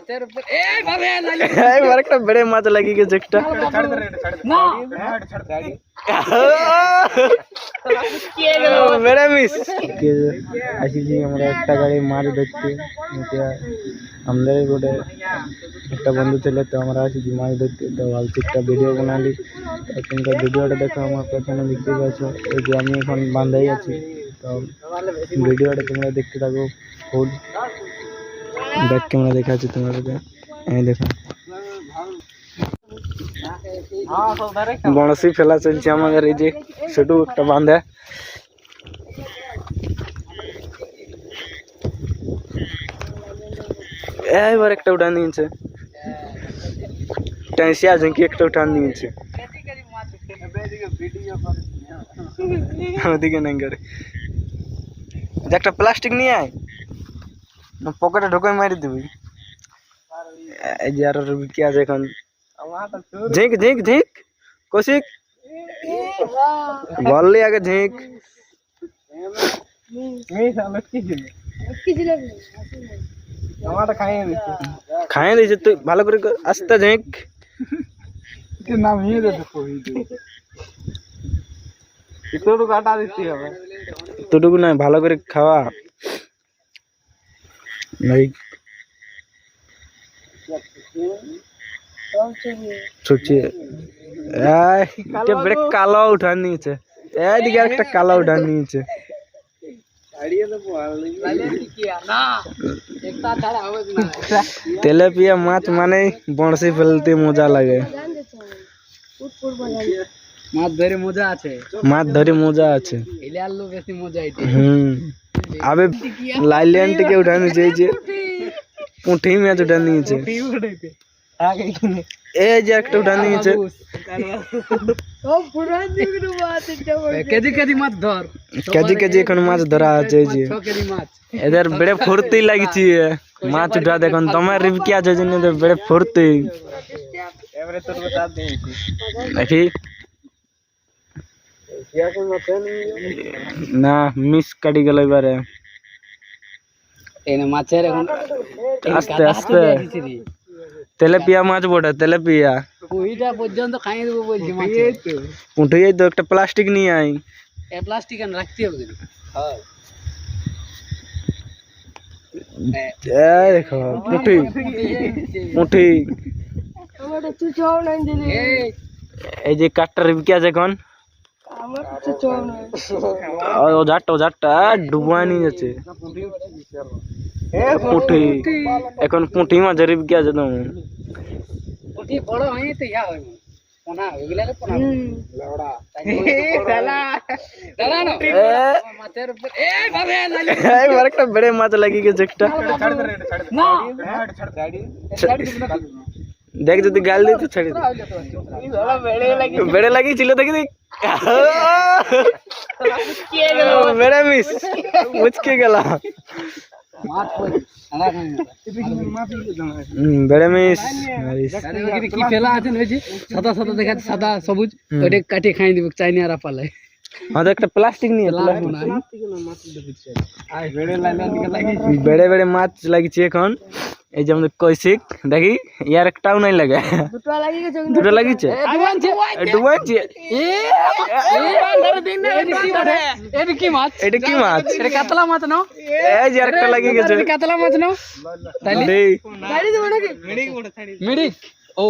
মাছের উপর এই ভাবে একবার একটা বেড়ে মাছ লাগিয়ে গেছে একটা না মিস আসিছি আমরা একটা গাড়ি মাছ ধরতে আমাদের গোটে একটা বন্ধু ছিল তো আমরা আসিছি মাছ ধরতে তো ভাবছি একটা ভিডিও বানালি তোমরা ভিডিওটা দেখো আমার পেছনে দেখতে পাচ্ছ এই যে আমি এখন বান্ধাই আছি তো ভিডিওটা তোমরা দেখতে থাকো ফুল ব্যাক ক্যামেরা দেখাচ্ছি তোমাদেরকে এই দেখো বড়শি ফেলা চলছে আমাদের এই যে ছোট একটা বাঁধে এবার একটা উঠান দিয়েছে টাইসিয়া ঝুঁকি একটা উঠান দিয়েছে ওদিকে নাই গাড়ি যে একটা প্লাস্টিক নিয়ে আয় পকেটে ঢোকায় মারি দিবি। এই যে আরও কি আছে এখন। ঝিঁক ঝিঁক ঝিঁক কৌশিক। বললি আগে ঝিঁক। খাইয়ে দিয়েছে তুই ভালো করে আস্তে ঝিঁক। তোটুকু না ভালো করে খাওয়া। এই ছুটছি এই কে বেড়ে কালো উঠান নিয়েছে। এইদিকে একটা কালো উঠান নিয়েছে। না একটা ছাড়া হবে না তেলাপিয়া মাছ মানে বড়শি ফেলতে মজা লাগে। মাছ ধরে মজা আছে। মাছ ধরে মজা আছে। বেশি মজা হুম। আবে লাইলিয়ান থেকে উঠা নিয়েছে পুঁঠি মাছ উঠা নিয়েছে। এই যে একটা উঠা নিয়েছে। কেজি কেজি এখন মাছ ধরা আছে এই যে। এদের বেড়ে ফুর্তি লাগছে। মাছ উঠা দেখুন তোমার রিপকি আছে জন্য বেড়ে ফুর্তি। দেখি। না মিস কাটি গেল এবারে। এই মাছের এখন আস্তে আস্তে তেলেপিয়া মাছ বটে তেলেপিয়া। ওইটা পর্যন্ত খাইয়ে দেবো বলছি মাছ। উঠে যাই তো একটা প্লাস্টিক নিয়ে আই প্লাস্টিক আন রাখতে হবে এই দেখো পুঁটি এই এই যে কাঠটা রিপকি আছে এখন। ওই ওঝারটা ওঝারটা ডুবাই নিয়ে যাচ্ছে। পুঁটি এখন পুঁটি মাছের রিপকি আছে তো পুঁটি বড় হয়নি তো ইয়া হয় একটা বেড়ে মাছ লাগিয়ে গেছে একটা। না দেখ যদি গাল দিই তো ছাড়ি। বেড়ে লাগিয়েছিল দেখি দেখ। বেড়ে মিস মুচকে গেল বেড়ে মিস কি ফেলা আছে হয়েছে সাদা সাদা দেখাচ্ছে সাদা সবুজ ওইটা কাটিয়ে খাই দিব চাইনি আর পালে আমাদের একটা প্লাস্টিক নিয়ে বেড়ে বেড়ে মাছ লাগিয়েছি এখন। এই যে আমাদের কৈশিক দেখি ইয়ার একটাও নাই লাগে। দুটো লাগিয়েছে? ডুবাইছে এটা কি মাছ এটা কি মাছ? এটা কাতলা মাছ নাও এই যে আরেকটা লাগিয়ে গেছে। এটা কাতলা মাছ নাও তাইলে? দেই। মিডিক ও।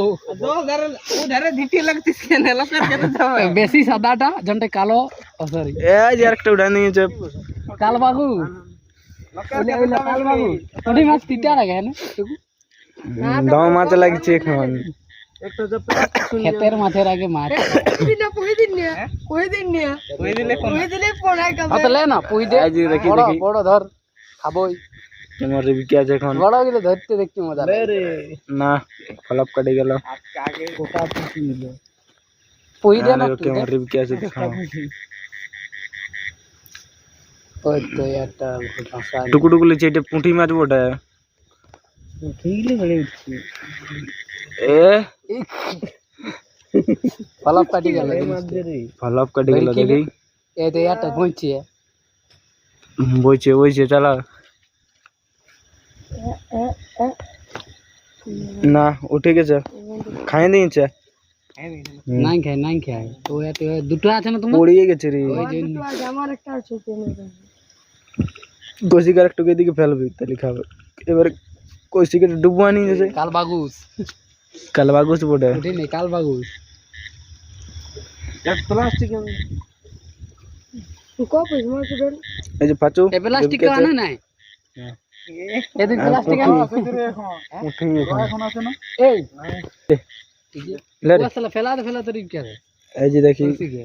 বেশি সাদাটা জনটা কালো ও সরি এই যে আরেকটা উঠা নিয়েছে কাল বাবু কাল বাবু ওটি মাছ তিতা লাগে না দম মাছ লাগিয়েছে এখন। ক্ষেতের মাছের আগে মাছ। না পুই দে। এই যে দেখি বড় ধর খাবই। তোমার রিবিকি আছে এখন। বড় গেলে ধরতে দেখতে মজা না ফলপ কাটে গেল। পুই দে না। তোমার রিবিকি আছে ওই তো একটা ভাষা টুকু টুকু লিচে এটা পুঁটি মাছ বটে এ পালাপ কাটি গেল ফলপ কাটে গেল কি দেখি এই তো একটা ঘুরছি বইছে বইছে চালা না উঠে গেছে খাই দিয়েছে নাই খায় নাই খায় তো এত দুটো আছে না তোমার পড়িয়ে গেছে রে ওই জন্য কৌশিকার একটু এদিকে ফেলবি তাহলে খাবে এবারে কৌশিকের ডুবো আনি গেছে কাল বাগুস কাল বাগুস বটে ওঠে নেই কাল বাগুস এই যে পাচু এ প্লাস্টিক এদিকে আছে। আনে নাই হ্যাঁ। এদিন আর প্লাস্টিক পুঁটি। আনে উঠে গেছে এই লে রে। ও শালা ফেলাতে ফেলাতে রিক কে এই যে দেখি শিখে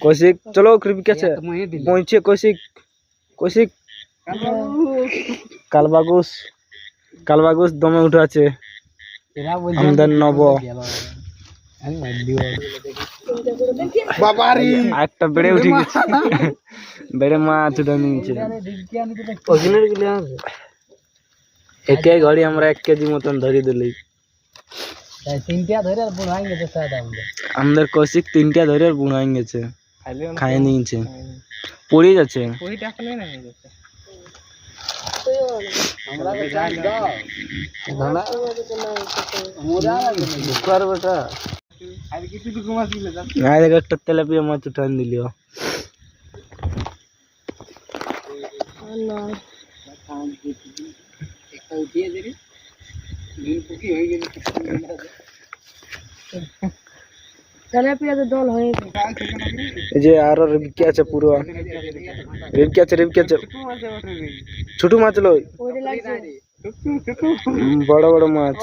কৌশিক চলো কৃপি কাছে তোমায় দিল পৌঁছে কৌশিক কৌশিক। কালবাগুস। কালবাগুস দমে উঠে আছে। আমাদের নব। একটা বেড়ে উঠে গেছে। বেড়ে মাছ উঠে নিয়েছে একে ঘড়ি আমরা এক কেজি মতন ধরে দিলি। তাই তিনটা ধরে আর বুড়াই গেছে আমাদের। কৌশিক তিনটা ধরে বুড়াই গেছে। খাই নিয়েছে। পড়ে যাচ্ছে। একটা তেলাপিয়া মাছ উঠান দিলিও একটা উঠিয়ে দিবি। দিন হয়ে গেল এই যে আরও রিবকি আছে পুরো রিবকি আছে রিবকি আছে ছোট মাছ লই বড় বড় মাছ